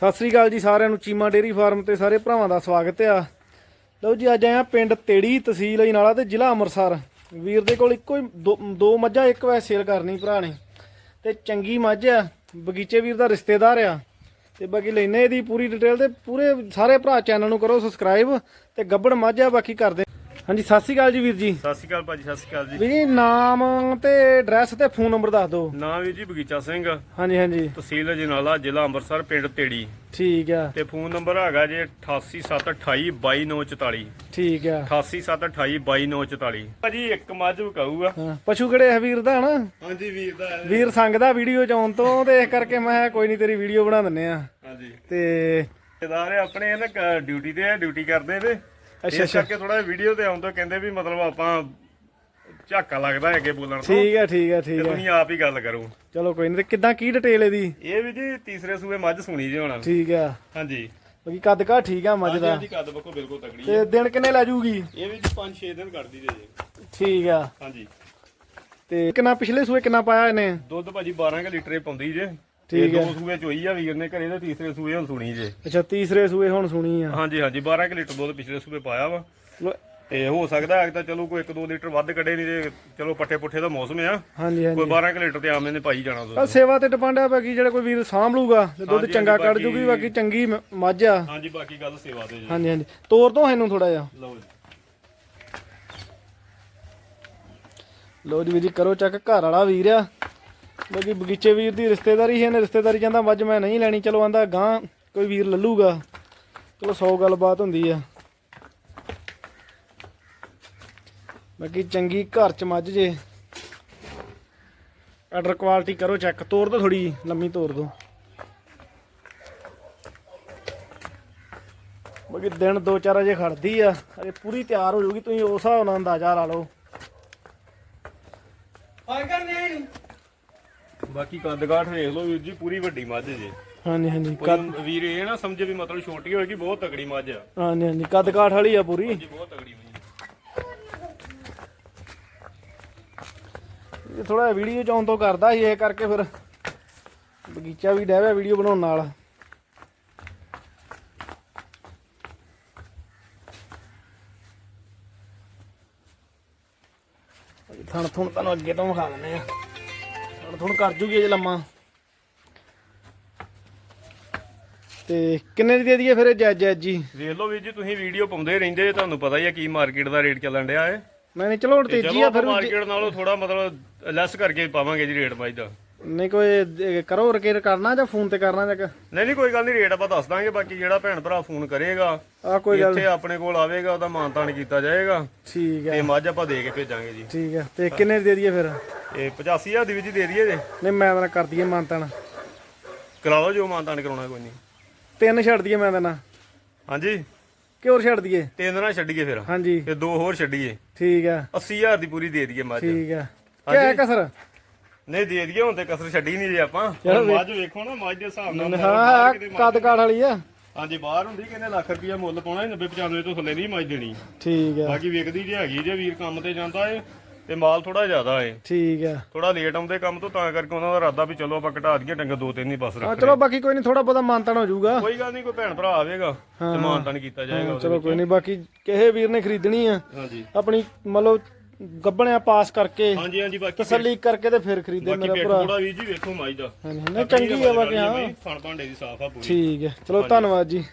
ਸਤਿ ਸ੍ਰੀ ਅਕਾਲ ਜੀ ਸਾਰਿਆਂ ਨੂੰ, ਚੀਮਾ ਡੇਰੀ ਫਾਰਮ ਤੇ ਸਾਰੇ ਭਰਾਵਾਂ ਦਾ ਸਵਾਗਤ ਆ। ਲਓ ਜੀ, ਅੱਜ ਆਇਆ ਪਿੰਡ ਤੇੜੀ ਤਹਿਸੀਲ ਅਜਨਾਲਾ ਤੇ ਜ਼ਿਲ੍ਹਾ ਅੰਮ੍ਰਿਤਸਰ। ਵੀਰ ਦੇ ਕੋਲ ਇੱਕੋ ਹੀ ਦੋ- ਦੋ ਮੱਝਾਂ, ਇੱਕ ਵੈਸੇ ਸੇਲ ਕਰਨੀ ਭਰਾ ਨੇ। ਤੇ ਚੰਗੀ ਮੱਝ ਆ, ਬਗੀਚੇ ਵੀਰ ਦਾ ਰਿਸ਼ਤੇਦਾਰ ਆ। ਤੇ ਬਾਕੀ ਲੈਨੇ ਇਹਦੀ ਪੂਰੀ ਡਿਟੇਲ ਤੇ ਪੂਰੇ ਸਾਰੇ ਭਰਾ ਚੈਨਲ ਨੂੰ ਕਰੋ ਸਬਸਕ੍ਰਾਈਬ ਤੇ ਗੱਬੜ ਮੱਝ ਆ, ਬਾਕੀ ਕਰਦੇ ਹਾਂਜੀ ਸਤਿ ਸ੍ਰੀ ਅਕਾਲ ਜੀ ਵੀਰ ਜੀ। ਸਤਿ ਸ਼੍ਰੀ ਅਕਾਲ ਭਾਜੀ ਸਤਿ ਸ਼੍ਰੀ ਅਕਾਲ ਜੀ। ਵੀਰ ਜੀ ਨਾਮ ਤੇ ਐਡਰੈਸ ਤੇ ਫੋਨ ਨੰਬਰ ਦੱਸ ਦਿਓ। ਨਾਮ ਵੀ ਜੀ ਬਗੀਚਾ ਸਿੰਘ। ਹਾਂਜੀ ਹਾਂਜੀ। ਤਹਿਸੀਲ ਜਨਾਲਾ ਜ਼ਿਲ੍ਹਾ ਅੰਮ੍ਰਿਤਸਰ ਪਿੰਡ ਤੇੜੀ। ਠੀਕ ਆ। ਤੇ ਫੋਨ ਨੰਬਰ ਹੈਗਾ ਜੀ 8872822944 ਠੀਕ ਆ। 8872822944 ਭਾਜੀ ਇੱਕ ਮੱਝ ਵਿਕਾਊਗਾ। ਹਾਂ, ਪਸ਼ੂ ਕਿਹੜੇ ਹੈ ਵੀਰ ਦਾ ਹਨਾ? ਹਾਂਜੀ ਵੀਰ ਦਾ ਵੀਰ ਸੰਗ ਦਾ ਵੀਡੀਓ ਚ ਆਉਣ ਤੋਂ ਤੇ ਇਸ ਕਰਕੇ ਮੈਂ ਕਿਹਾ ਕੋਈ ਨਹੀਂ ਤੇਰੀ ਵੀਡੀਓ ਬਣਾ ਦਿੰਨੇ ਆ। ਹਾਂਜੀ। ਤੇ ਰਿਸ਼ਤੇਦਾਰ ਆਪਣੇ ਨਾ ਡਿਊਟੀ ਤੇ ਆ ਡਿਊਟੀ ਕਰਦੇ ਨੇ ਅੱਛਾ, ਇਸ ਕਰਕੇ ਥੋੜਾ ਵੀਡੀਓ ਤੇ ਆਉਣ ਤੋਂ ਕਹਿੰਦੇ ਵੀ ਮਤਲਬ ਆਪਾਂ ਝਾਕਾ ਲੱਗਦਾ ਹੈ ਅੱਗੇ ਬੋਲਣ ਤੋਂ। ਠੀਕ ਆ ਠੀਕ ਤੇ ਠੀਕ ਆ ਤੁਸੀਂ ਆਪ ਹੀ ਗੱਲ ਕਰੋ। ਚਲੋ ਕੋਈ ਨਹੀਂ ਤੇ ਕਿੱਦਾਂ ਕੀ ਡਿਟੇਲ ਇਹਦੀ? ਇਹ ਵੀ ਜੀ ਤੀਸਰੇ ਸੂਏ ਮੱਝ ਸੁਣੀ ਜੀ ਹੁਣ ਠੀਕ ਆ ਹਾਂਜੀ। ਬਾਕੀ ਕੱਦ ਕਾ ਠੀਕ ਆ ਮੱਝ ਦਾ? ਹਾਂਜੀ ਕੱਦ ਬੱਕੋ ਬਿਲਕੁਲ ਤਗੜੀ ਹੈ। ਤੇ ਦਿਨ ਕਿੰਨੇ ਲੈ ਜੂਗੀ? ਇਹ ਵੀ ਜੀ 5-6 ਦਿਨ ਕੱਢਦੀ ਜੇ ਜੀ। ਠੀਕ ਆ। ਹਾਂਜੀ। ਤੇ ਕਿੰਨਾ ਪਿਛਲੇ ਸੂਏ ਕਿੰਨਾ ਪਾਇਆ ਇਹਨੇ? ਦੁੱਧ ਭਾਜੀ 12 ਕੁ ਲੀਟਰ ਹੀ ਪਾਉਂਦੀ ਜੇ। ਠੀਕ ਹੈ। ਦੋ ਸੂਏ ਚੋਈ ਆ ਵੀਰ ਨੇ ਘਰੇ ਤੇ ਤੀਸਰੇ ਸੂਏ ਹੁਣ ਸੁਣੀ ਜੇ। ਅੱਛਾ ਤੀਸਰੇ ਸੂਏ ਹੁਣ ਸੁਣੀ ਆ। ਹਾਂਜੀ ਹਾਂਜੀ 12 ਕੁ ਲੀਟਰ ਦੁੱਧ ਪਿਛਲੇ ਸੂਏ ਪਾਇਆ ਵਾ। ਤੇ ਹੋ ਸਕਦਾ ਹੈ ਤਾਂ ਚਲੋ ਕੋਈ 1-2 ਲੀਟਰ ਵੱਧ ਕੱਢੇ ਨਹੀਂ ਤੇ ਚਲੋ ਪੱਠੇ ਪੁੱਠੇ ਦਾ ਮੌਸਮ ਆ। ਹਾਂਜੀ ਕੋਈ ਹਾਂਜੀ 12 ਕੁ ਲੀਟਰ ਤੇ ਆਮ ਨੇ ਪਾਈ ਜਾਣਾ ਦੁੱਧ। ਸੇਵਾ ਤੇ ਡਿਪੈਂਡ ਆ ਬਾਕੀ ਜਿਹੜਾ ਕੋਈ ਵੀਰ ਸਾਂਭ ਲੂਗਾ ਤੇ ਦੁੱਧ ਚੰਗਾ ਕੱਢ ਜੂਗੀ ਬਾਕੀ ਚੰਗੀ ਮੱਝ ਆ। ਹਾਂਜੀ ਬਾਕੀ ਗੱਲ ਸੇਵਾ ਤੇ ਹਾਂਜੀ ਹਾਂਜੀ। ਤੋਰ ਤੋਂ ਇਹਨੂੰ ਥੋੜਾ ਜਿਹਾ। ਲਓ ਜੀ। ਲੋ ਜੀ ਵੀਰ ਜੀ ਕਰੋ ਚੱਕ ਘਰ ਵਾਲਾ ਵੀਰ ਆ। ਬਾਕੀ ਬਗੀਚੇ ਵੀਰ ਦੀ ਰਿਸ਼ਤੇਦਾਰੀ ਹੈ ਨੇ ਰਿਸ਼ਤੇਦਾਰੀ ਜਾਂਦਾ ਮੱਝ ਮੈਂ ਨਹੀਂ ਲੈਣੀ, ਚਲੋ ਆਂਦਾ ਗਾਂ, ਕੋਈ ਵੀਰ ਲੱਲੂਗਾ। ਚਲੋ 100 ਗੱਲਬਾਤ ਹੁੰਦੀ ਆ। ਬਾਕੀ ਚੰਗੀ ਘਰ ਚ ਮੱਝ ਜੇ। ਆਰਡਰ ਕੁਆਲਿਟੀ ਕਰੋ ਚੈੱਕ ਤੋੜ ਦੋ ਥੋੜੀ ਲੰਮੀ ਤੋੜ ਦੋ। ਬਾਕੀ ਦਿਨ ਦੋ ਚਾਰ ਅਜੇ ਖੜਦੀ ਆ, ਅਜੇ ਪੂਰੀ ਤਿਆਰ ਹੋ ਜੂਗੀ ਤੁਸੀਂ ਉਸ ਹਿਸਾਬ ਨਾਲ ਅੰਦਾਜ਼ਾ ਲਾ ਲਓ। ਬਾਕੀ ਕੱਦ ਕਾਠ ਵੇਖ ਲਓ ਵੀਰ ਜੀ ਪੂਰੀ ਵੱਡੀ ਮੱਝ ਜੇ। ਹਾਂਜੀ ਹਾਂਜੀ ਕੋਈ ਵੀਰ ਇਹ ਨਾ ਸਮਝੇ ਵੀ ਮਤਲਬ ਛੋਟੀ ਹੋਏਗੀ ਬਹੁਤ ਤਕੜੀ ਮੱਝ ਆ। ਹਾਂਜੀ ਹਾਂਜੀ ਕੱਦ ਕਾਠ ਵਾਲੀ ਆ ਪੂਰੀ। ਜੀ ਬਹੁਤ ਤਕੜੀ ਮੱਝ ਇਹ ਥੋੜਾ ਵੀਡੀਓ ਚ ਆਉਣ ਤੋਂ ਕਰਦਾ ਸੀ ਇਹ ਕਰਕੇ ਫਿਰ ਬਗੀਚਾ ਵੀ ਡਹਿ ਪਿਆ ਵੀਡੀਓ ਬਣਾਉਣ ਨਾਲ। ਥਣ ਥਣ ਤੁਹਾਨੂੰ ਅੱਗੇ ਤੋਂ ਵਿਖਾ ਦਿੰਦੇ ਆ। ਥਣ ਥਣ ਕਰ ਜੂਗੀ ਜੇ ਲੰਮਾ। ਤੇ ਕਿੰਨੇ ਦੀ ਦੇ ਦਈਏ ਫਿਰ ਇਹ ਜੱਜ ਜੱਜ ਜੀ? ਵੇਖ ਲਓ ਵੀਰ ਜੀ ਤੁਸੀਂ ਵੀਡੀਓ ਪਾਉਂਦੇ ਰਹਿੰਦੇ ਜੇ, ਤੁਹਾਨੂੰ ਪਤਾ ਹੀ ਆ ਕੀ ਮਾਰਕੀਟ ਦਾ ਰੇਟ ਚੱਲਣ ਡਿਆ ਏ ਮੈਂ ਨਹੀਂ ਚਲੋ ਹੁਣ ਤੇ ਤੇਜ਼ੀ ਆ ਫਿਰ ਮਾਰਕੀਟ ਨਾਲੋਂ ਥੋੜਾ ਮਤਲਬ ਲੈਸ ਕਰਕੇ ਪਾਵਾਂਗੇ ਜੀ ਰੇਟ ਬਾਈ ਦਾ ਨਹੀਂ ਕੋਈ ਇਹ ਕਰੋ ਰਕੇਰ ਕਰਨਾ ਜਾਂ ਫੋਨ ਤੇ ਕਰਨਾ ਜਾਂ ਨਹੀਂ ਨਹੀਂ ਕੋਈ ਗੱਲ ਨਹੀਂ ਰੇਟ ਆਪਾਂ ਦੱਸ ਦਾਂਗੇ ਬਾਕੀ ਜਿਹੜਾ ਭੈਣ ਭਰਾ ਫੋਨ ਕਰੇਗਾ ਆ ਕੋਈ ਗੱਲ ਇੱਥੇ ਆਪਣੇ ਕੋਲ ਆਵੇਗਾ ਉਹਦਾ ਮਾਨਤਾਨ ਕੀਤਾ ਜਾਏਗਾ। ਠੀਕ ਹੈ। ਤੇ ਮੱਝ ਆਪਾਂ ਦੇ ਕੇ ਭੇਜਾਂਗੇ ਜੀ। ਠੀਕ ਹੈ ਤੇ ਕਿੰਨੇ ਦੀ ਦੇ ਦਈਏ ਫਿਰ? ਇਹ 85000 ਦੀ ਵੀ ਜੀ ਦੇ ਦਈਏ ਜੇ। ਨਹੀਂ ਮੈਂ ਤਾਂ ਕਰ ਦਈਏ ਮਾਨਤਨ। ਕਰਾ ਲਓ ਜੋ ਮਾਨਤਾਨ ਕਰਾਉਣਾ ਕੋਈ ਨਹੀਂ। ਤਿੰਨ ਛੱਡ ਦਈਏ ਮੈਂ ਤਾਂ ਨਾ। ਹਾਂਜੀ। ਕਿ ਹੋਰ ਛੱਡ ਦਈਏ? ਤਿੰਨ ਨਾ ਛੱਡੀਏ ਫਿਰ। ਹਾਂਜੀ। ਤੇ ਦੋ ਹੋਰ ਛੱਡੀਏ। ਠੀਕ ਹੈ 80000 ਦੀ ਪੂਰੀ ਦੇ ਦਈਏ ਮੱਝ। ਠੀਕ ਹੈ ਕੀ ਹੈ ਕਸਰ? ਨਹੀਂ ਦੇ ਦਈਏ ਹੁਣ ਤੇ ਕਸਰ ਛੱਡੀ ਨਹੀਂ ਜੇ ਆਪਾਂ। ਮੱਝ ਵੇਖੋ ਨਾ ਮੱਝ ਦੇ ਹਿਸਾਬ ਨਾਲ ਹਾਂ ਕੱਦ ਕਾਠ ਵਾਲੀ ਆ। ਹਾਂਜੀ ਬਾਹਰ ਹੁੰਦੀ ਕਿੰਨੇ ਲੱਖ ਰੁਪਇਆ ਮੁੱਲ ਪਾਉਣਾ 90 95 ਤੋਂ ਥੱਲੇ ਨਹੀਂ ਮੱਝ ਦੇਣੀ। ਠੀਕ ਹੈ ਬਾਕੀ ਵੇਖਦੀ ਜੇ ਹੈਗੀ ਜੇ ਵੀਰ ਕੰਮ ਤੇ ਜਾਂਦਾ ਏ ਤੇ ਮਾਲ ਥੋੜਾ ਜ਼ਿਆਦਾ ਏ। ਠੀਕ ਹੈ ਥੋੜਾ ਲੇਟ ਆਉਂਦੇ ਕੰਮ ਤੋਂ ਤਾਂ ਕਰਕੇ ਉਹਨਾਂ ਦਾ ਇਰਾਦਾ ਵੀ ਚਲੋ ਆਪਾਂ ਘਟਾ ਦਈਏ ਡੰਗਰ ਦੋ ਤਿੰਨ ਹੀ ਬਸ ਹਾਂ ਰੱਖ ਚਲੋ ਬਾਕੀ ਕੋਈ ਨਹੀਂ ਥੋੜਾ ਬਹੁਤਾ ਮਾਨਤਨ ਹੋ ਜਾਊਗਾ। ਕੋਈ ਗੱਲ ਨਹੀਂ ਕੋਈ ਭੈਣ ਭਰਾ ਆਵੇਗਾ ਤੇ ਮਾਨਤਾਨ ਕੀਤਾ ਜਾਏਗਾ ਉਹਦੇ ਚਲੋ ਕੋਈ ਨਹੀਂ ਬਾਕੀ ਕਿਸੇ ਵੀਰ ਨੇ ਖਰੀਦਣੀ ਆ। ਹਾਂਜੀ। ਆਪਣੀ ਮਤਲਬ ਗੱਬਣਿਆ ਪਾਸ ਕਰਕੇ ਹਾਂਜੀ ਹਾਂਜੀ ਬਾਕੀ ਤਸੱਲੀ ਕਰਕੇ ਤੇ ਫਿਰ ਖਰੀਦੇ ਬਾਕੀ ਮੇਰਾ ਭਰਾ। ਥੋੜਾ ਵੀਰ ਜੀ ਵੇਖੋ ਮਾਈ ਦਾ। ਹਾਂਜੀ ਨਹੀਂ ਚੰਗੀ ਆ ਬਾਕੀ ਹਾਂ। ਫਣ ਭਾਂਡੇ ਦੀ ਸਾਫ਼ ਆ ਪੂਰੀ। ਠੀਕ ਹੈ ਚਲੋ ਧੰਨਵਾਦ ਜੀ।